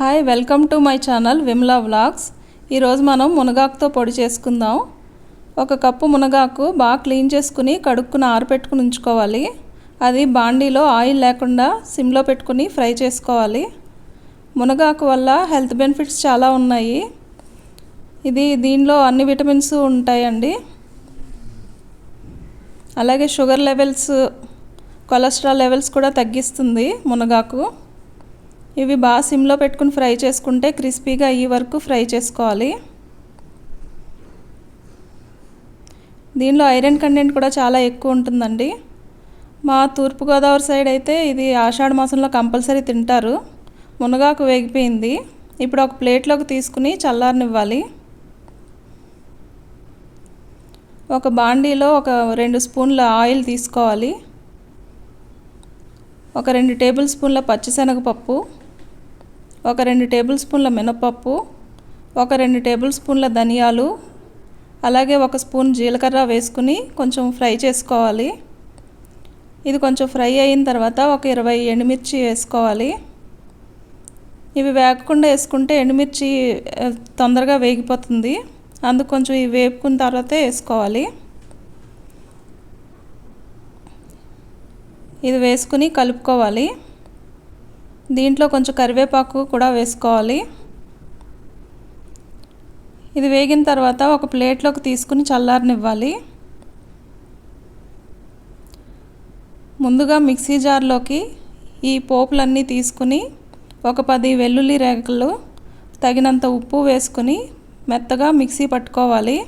Hi welcome to my channel Vimla vlogs ఈరోజు మనం మునగాకుతో పొడి చేసుకుందాం. ఒక కప్పు మునగాకు బాగా క్లీన్ చేసుకుని కడుక్కుని ఆరపెట్టుకుని ఉంచుకోవాలి. అది బాండీలో ఆయిల్ లేకుండా సిమ్లో పెట్టుకుని ఫ్రై చేసుకోవాలి. మునగాకు వల్ల హెల్త్ బెనిఫిట్స్ చాలా ఉన్నాయి. ఇది దీనిలో అన్ని విటమిన్స్ ఉంటాయండి. అలాగే షుగర్ లెవెల్స్ కొలెస్ట్రాల్ లెవెల్స్ కూడా తగ్గిస్తుంది మునగాకు. ఇవి బాగా సిమ్లో పెట్టుకుని ఫ్రై చేసుకుంటే క్రిస్పీగా అయ్యే వరకు ఫ్రై చేసుకోవాలి. దీనిలో ఐరన్ కంటెంట్ కూడా చాలా ఎక్కువ ఉంటుందండి. మా తూర్పుగోదావరి సైడ్ అయితే ఇది ఆషాఢ మాసంలో కంపల్సరీ తింటారు. మునగాకు వేగిపోయింది. ఇప్పుడు ఒక ప్లేట్లోకి తీసుకుని చల్లారనివ్వాలి. ఒక బాండీలో ఒక రెండు స్పూన్ల ఆయిల్ తీసుకోవాలి. ఒక రెండు టేబుల్ స్పూన్ల పచ్చిశనగపప్పు. ఒక రెండు టేబుల్ స్పూన్ల మినపప్పు ఒక రెండు టేబుల్ స్పూన్ల ధనియాలు అలాగే ఒక స్పూన్ జీలకర్ర వేసుకుని కొంచెం ఫ్రై చేసుకోవాలి. ఇది కొంచెం ఫ్రై అయిన తర్వాత ఒక ఇరవై ఎండుమిర్చి వేసుకోవాలి. ఇవి వేగకుండా వేసుకుంటే ఎండుమిర్చి తొందరగా వేగిపోతుంది. అందుకు కొంచెం ఇవి వేపుకున్న తర్వాతే వేసుకోవాలి. ఇది వేసుకుని కలుపుకోవాలి. దీంట్లో కొంచెం కరివేపాకు కూడా వేసుకోవాలి. ఇది వేగిన తర్వాత ఒక ప్లేట్లోకి తీసుకుని చల్లారనివ్వాలి. ముందుగా మిక్సీ జార్లోకి ఈ పోపులన్నీ తీసుకుని ఒక పది వెల్లుల్లి రేఖలు తగినంత ఉప్పు వేసుకుని మెత్తగా మిక్సీ పట్టుకోవాలి.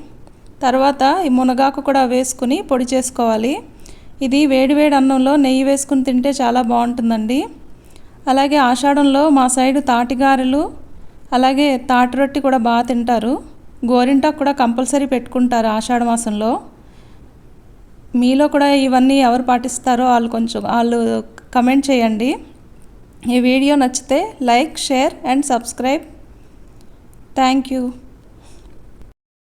తర్వాత ఈ మునగాకు కూడా వేసుకుని పొడి చేసుకోవాలి. ఇది వేడివేడి అన్నంలో నెయ్యి వేసుకుని తింటే చాలా బాగుంటుందండి. అలాగే ఆషాఢంలో మా సైడు తాటిగారెలు అలాగే తాటి రొట్టి కూడా బాగా తింటారు. గోరింటాకు కూడా కంపల్సరీ పెట్టుకుంటారు ఆషాఢ మాసంలో. మీలో కూడా ఇవన్నీ ఎవరు పాటిస్తారో వాళ్ళు కొంచెం వాళ్ళు కమెంట్ చేయండి. ఈ వీడియో నచ్చితే like share and subscribe. Thank you.